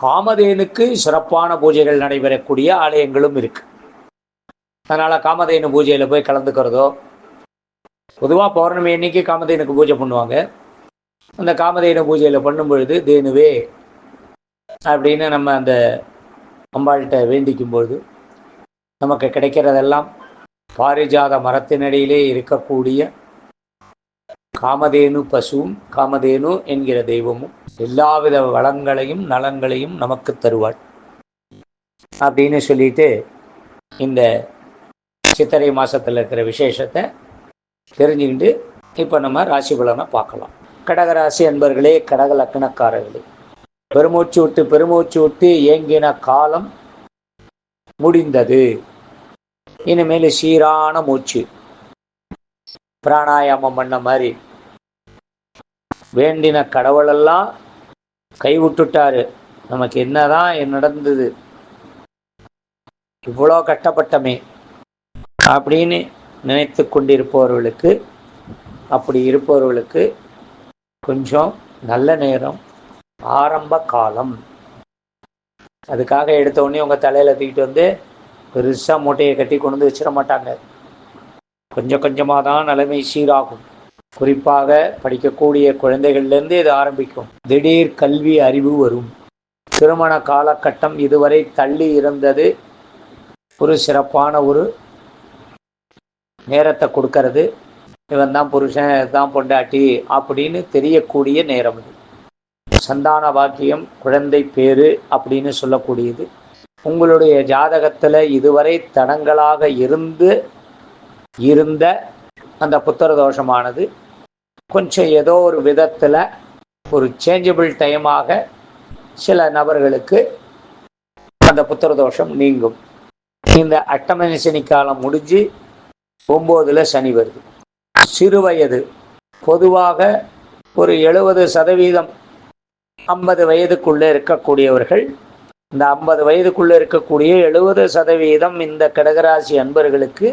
காமதேனுக்கு சிறப்பான பூஜைகள் நடைபெறக்கூடிய ஆலயங்களும் இருக்கு. அதனால் காமதேனு பூஜையில் போய் கலந்துக்கிறதோ பொதுவாக பௌர்ணமி அன்னைக்கு காமதேனுக்கு பூஜை பண்ணுவாங்க. அந்த காமதேனு பூஜையில் பண்ணும் பொழுது தேனுவே அப்படின்னு நம்ம அந்த அம்பாள்கிட்ட வேண்டிக்கும் பொழுது நமக்கு கிடைக்கிறதெல்லாம் பாரிஜாத மரத்தினடியிலே இருக்கக்கூடிய காமதேனு பசுவும் காமதேனு என்கிற தெய்வமும் எல்லாவித வளங்களையும் நலங்களையும் நமக்கு தருவாள். அப்படின்னு சொல்லிட்டு இந்த சித்திரை மாசத்துல இருக்கிற விசேஷத்தை தெரிஞ்சுக்கிட்டு இப்போ நம்ம ராசி பலனை பார்க்கலாம். கடகராசி அன்பர்களே கடக லக்கணக்காரர்களே பெருமூச்சு விட்டு பெருமூச்சு விட்டு ஏங்கின காலம் முடிந்தது. இனிமேல் சீரான மூச்சு. பிராணாயாமம் பண்ண மாதிரி வேண்டின கடவுளெல்லாம் கைவிட்டுட்டாரு. நமக்கு என்னதான் நடந்தது? இவ்வளோ கஷ்டப்பட்டமே. அப்படின்னு நினைத்து கொண்டிருப்பவர்களுக்கு அப்படி இருப்பவர்களுக்கு கொஞ்சம் நல்ல நேரம் ஆரம்ப காலம். அதுக்காக எடுத்த உடனே உங்கள் தலையில் தூக்கிட்டு வந்து பெருசாக மூட்டையை கட்டி கொண்டு வந்து வச்சிட மாட்டாங்க. கொஞ்சம் கொஞ்சமாக தான் நிலைமை சீராகும். குறிப்பாக படிக்கக்கூடிய குழந்தைகள்லேருந்து இது ஆரம்பிக்கும். திடீர் கல்வி அறிவு வரும். திருமண காலகட்டம் இதுவரை தள்ளி இருந்தது. ஒரு சிறப்பான ஒரு நேரத்தை கொடுக்கறது. இவன் தான் புருஷன் தான் பொண்டாட்டி அப்படின்னு தெரியக்கூடிய நேரம் இது. சந்தான வாக்கியம் குழந்தை பேரு அப்படின்னு சொல்லக்கூடியது. உங்களுடைய ஜாதகத்தில் இதுவரை தடங்களாக இருந்து இருந்த அந்த புத்திர தோஷமானது. கொஞ்சம் ஏதோ ஒரு விதத்தில் ஒரு சேஞ்சபிள் டைமாக சில நபர்களுக்கு அந்த புத்திர தோஷம் நீங்கும். இந்த அட்டமணி சனி காலம் முடிஞ்சு ஒம்போதில் சனி வருது. சிறு வயது. பொதுவாக ஒரு எழுபது சதவீதம் ஐம்பது வயதுக்குள்ளே இருக்கக்கூடியவர்கள் இந்த ஐம்பது வயதுக்குள்ளே இருக்கக்கூடிய எழுபது சதவீதம் இந்த கடகராசி அன்பர்களுக்கு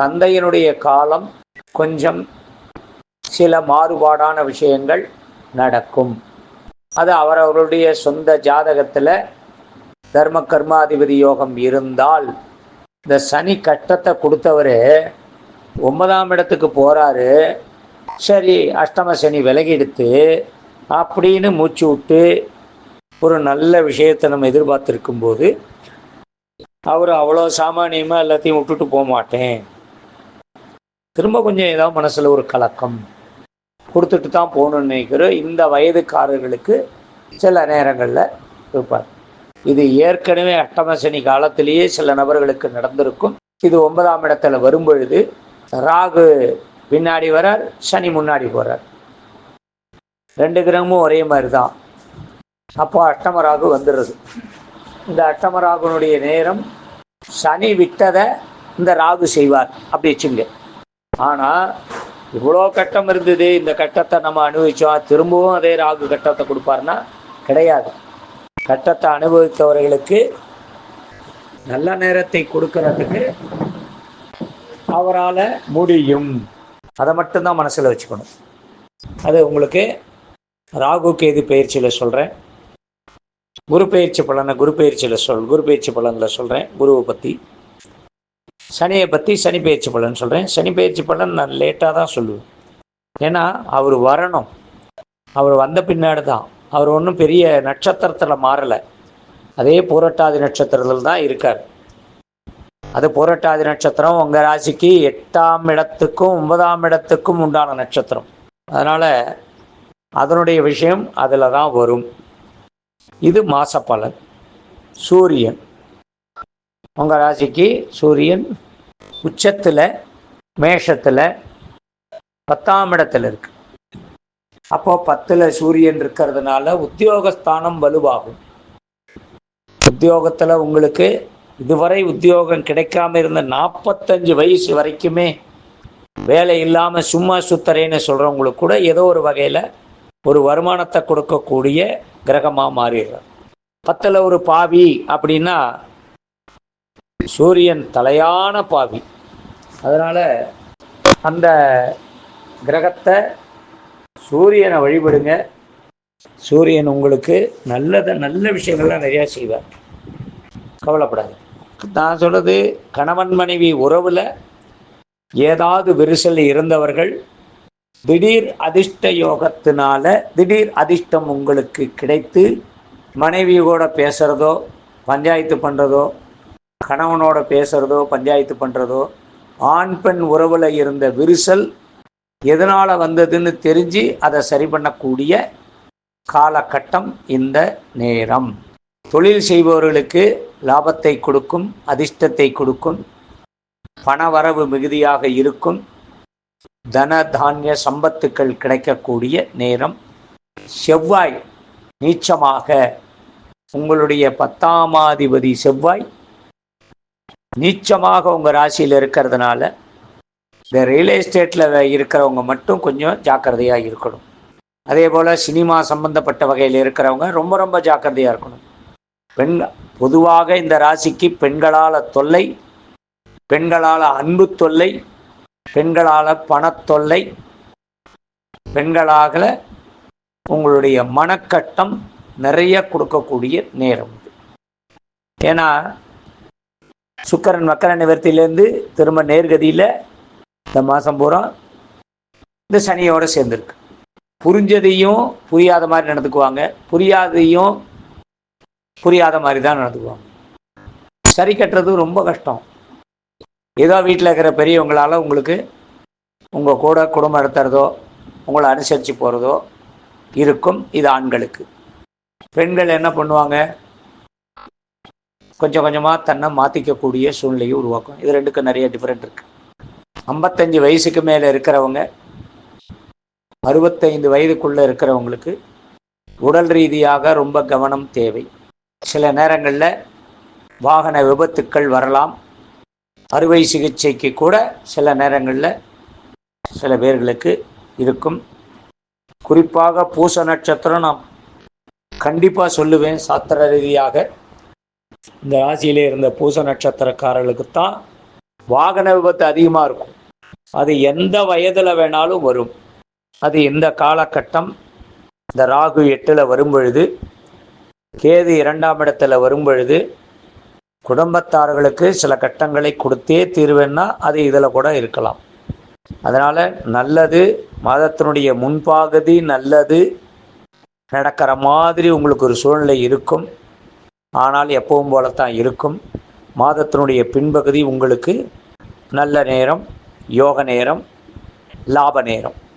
தந்தையினுடைய காலம் கொஞ்சம் சில மாறுபாடான விஷயங்கள் நடக்கும். அது அவரவருடைய சொந்த ஜாதகத்தில் தர்ம கர்மாதிபதி யோகம் இருந்தால் இந்த சனி கட்டத்தை கொடுத்தவர் ஒன்பதாம் இடத்துக்கு போகிறாரு சரி அஷ்டம சனி விலகிடுத்து அப்படின்னு மூச்சு விட்டு ஒரு நல்ல விஷயத்தை நம்ம எதிர்பார்த்துருக்கும் போது அவர் அவ்வளோ சாமானியமாக எல்லாத்தையும் விட்டுட்டு போக மாட்டேன். திரும்ப கொஞ்சம் ஏதாவது மனசில் ஒரு கலக்கம். கொடுத்துட்டு தான் போகணும்னு நினைக்கிறோம் இந்த வயதுக்காரர்களுக்கு சில நேரங்களில் இருப்பார். இது ஏற்கனவே அட்டமசனி காலத்திலேயே சில நபர்களுக்கு நடந்திருக்கும். இது ஒன்பதாம் இடத்துல வரும்பொழுது ராகு பின்னாடி வரார் சனி முன்னாடி போகிறார் ரெண்டு கிரகமும் ஒரே மாதிரி தான் அப்போ அஷ்டம ராகு வந்துடுறது. இந்த அஷ்டமராகுனுடைய நேரம் சனி விட்டதை இந்த ராகு செய்வார் அப்படி வச்சுங்க ஆனால் இவ்வளோ கட்டம் இருந்தது இந்த கட்டத்தை நம்ம அனுபவிச்சோம். திரும்பவும் அதே ராகு கட்டத்தை கொடுப்பாருன்னா கிடையாது. கட்டத்தை அனுபவித்தவர்களுக்கு நல்ல நேரத்தை கொடுக்கறதுக்கு அவரால் முடியும். அதை மட்டும்தான் மனசில் வச்சுக்கணும். அது உங்களுக்கு ராகு கேது பயிற்சியில் சொல்கிறேன் குரு பயிற்சி பலனை குரு பயிற்சியில் சொல் குரு பயிற்சி பலனில் சொல்கிறேன் குருவை பற்றி சனியை பற்றி சனி பயிற்சி பலன் சொல்கிறேன் சனி பயிற்சி பலன் நான் லேட்டாக தான் சொல்லுவேன். ஏன்னா அவர் வரணும். அவர் வந்த பின்னாடி தான் அவர் ஒன்றும் பெரிய நட்சத்திரத்தில் மாறலை. அதே பூரட்டாதி நட்சத்திரத்தில் தான் இருக்கார். அது பூரட்டாதி நட்சத்திரம் உங்கள் ராசிக்கு எட்டாம் இடத்துக்கும் ஒன்பதாம் இடத்துக்கும் உண்டான நட்சத்திரம். அதனால் அதனுடைய விஷயம் அதில் தான் வரும். இது மாசப்பலன். சூரியன். உங்கள் ராசிக்கு சூரியன் உச்சத்தில் மேஷத்தில் பத்தாம் இடத்துல இருக்கு. அப்போ பத்தில் சூரியன் இருக்கிறதுனால உத்தியோகஸ்தானம் வலுவாகும். உத்தியோகத்தில் உங்களுக்கு இதுவரை உத்தியோகம் கிடைக்காம இருந்த நாற்பத்தஞ்சு வயசு வரைக்குமே வேலை இல்லாமல் சும்மா சுத்தரேன்னு சொல்கிறவங்களுக்கு கூட ஏதோ ஒரு வகையில் ஒரு வருமானத்தை கொடுக்கக்கூடிய கிரகமாக மாறிடுறார். பத்தில் ஒரு பாவி அப்படின்னா சூரியன் தலையான பாவி. அதனால் அந்த கிரகத்தை சூரியனை வழிபடுங்க. சூரியன் உங்களுக்கு நல்லதை நல்ல விஷயங்கள்லாம் நிறையா செய்வார். கவலைப்படாது நான் சொல்கிறது கணவன் மனைவி உறவில் ஏதாவது விரிசல் இருந்தவர்கள் திடீர் அதிர்ஷ்ட யோகத்தினால திடீர் அதிர்ஷ்டம் உங்களுக்கு கிடைத்து மனைவியோட பேசுகிறதோ பஞ்சாயத்து பண்ணுறதோ கணவனோட பேசுகிறதோ பஞ்சாயத்து பண்ணுறதோ ஆண் பெண் உறவில் இருந்த விரிசல் எதனால் வந்ததுன்னு தெரிஞ்சு அதை சரி பண்ணக்கூடிய காலகட்டம் இந்த நேரம். தொழில் செய்பவர்களுக்கு லாபத்தை கொடுக்கும் அதிர்ஷ்டத்தை கொடுக்கும் பணவரவு மிகுதியாக இருக்கும் தன தானிய சம்பத்துக்கள் கிடைக்கக்கூடிய நேரம். செவ்வாய் நீச்சமாக உங்களுடைய பத்தாமாதிபதி செவ்வாய் நீச்சமாக உங்கள் ராசியில் இருக்கிறதுனால இந்த ரியல் எஸ்டேட்டில் இருக்கிறவங்க மட்டும் கொஞ்சம் ஜாக்கிரதையாக இருக்கணும். அதே போல் சினிமா சம்பந்தப்பட்ட வகையில் இருக்கிறவங்க ரொம்ப ரொம்ப ஜாக்கிரதையாக இருக்கணும். பெண் பொதுவாக இந்த ராசிக்கு பெண்களால் தொல்லை பெண்களால் அன்பு தொல்லை பெண்களால் பணத்தொல்லை பெண்களாக உங்களுடைய மனக்கட்டம் நிறைய கொடுக்கக்கூடிய நேரம் ஏன்னா சுக்கரன் மக்கர நிவர்த்தியிலேருந்து திரும்ப நேர்கதியில் இந்த மாதம் பூரா இந்த சனியோடு சேர்ந்துருக்கு. புரிஞ்சதையும் புரியாத மாதிரி நடந்துக்குவாங்க. புரியாதையும் புரியாத மாதிரி தான் நடந்துக்குவாங்க. சரி கட்டுறது ரொம்ப கஷ்டம். ஏதோ வீட்டில் இருக்கிற பெரியவங்களால் உங்களுக்கு உங்கள் கூட குடும்பம் நடத்துறதோ உங்களை அனுசரித்து போகிறதோ இருக்கும். இது ஆண்களுக்கு. பெண்கள் என்ன பண்ணுவாங்க? கொஞ்சம் கொஞ்சமாக தன்னை மாற்றிக்கக்கூடிய சூழ்நிலையை உருவாக்கும். இது ரெண்டுக்கும் நிறைய டிஃப்ரெண்ட் இருக்குது ஐம்பத்தஞ்சு வயசுக்கு மேலே இருக்கிறவங்க அறுபத்தைந்து வயதுக்குள்ளே இருக்கிறவங்களுக்கு உடல் ரீதியாக ரொம்ப கவனம் தேவை. சில நேரங்களில் வாகன விபத்துக்கள் வரலாம். அறுவை சிகிச்சைக்கு கூட சில நேரங்களில் சில பேர்களுக்கு இருக்கும். குறிப்பாக பூச நட்சத்திரம் நான் கண்டிப்பாக சொல்லுவேன். சாத்திர ரீதியாக இந்த ராசியிலே இருந்த பூச நட்சத்திரக்காரர்களுக்கு தான் வாகன விபத்து அதிகமாக இருக்கும். அது எந்த வயதில் வேணாலும் வரும். அது இந்த காலகட்டம். இந்த ராகு எட்டில் வரும் பொழுது கேது இரண்டாம் இடத்துல வரும் பொழுது குடும்பத்தார்களுக்கு சில கட்டங்களை கொடுத்தே தீர்வேன்னா அது இதில் கூட இருக்கலாம். அதனால் நல்லது மாதத்தினுடைய முன்பாகதி நல்லது நடக்கிற மாதிரி உங்களுக்கு ஒரு சூழ்நிலை இருக்கும். ஆனால் எப்பவும் போல தான் இருக்கும். மாதத்தினுடைய பின்பகுதி உங்களுக்கு நல்ல நேரம் யோக நேரம் லாப நேரம்.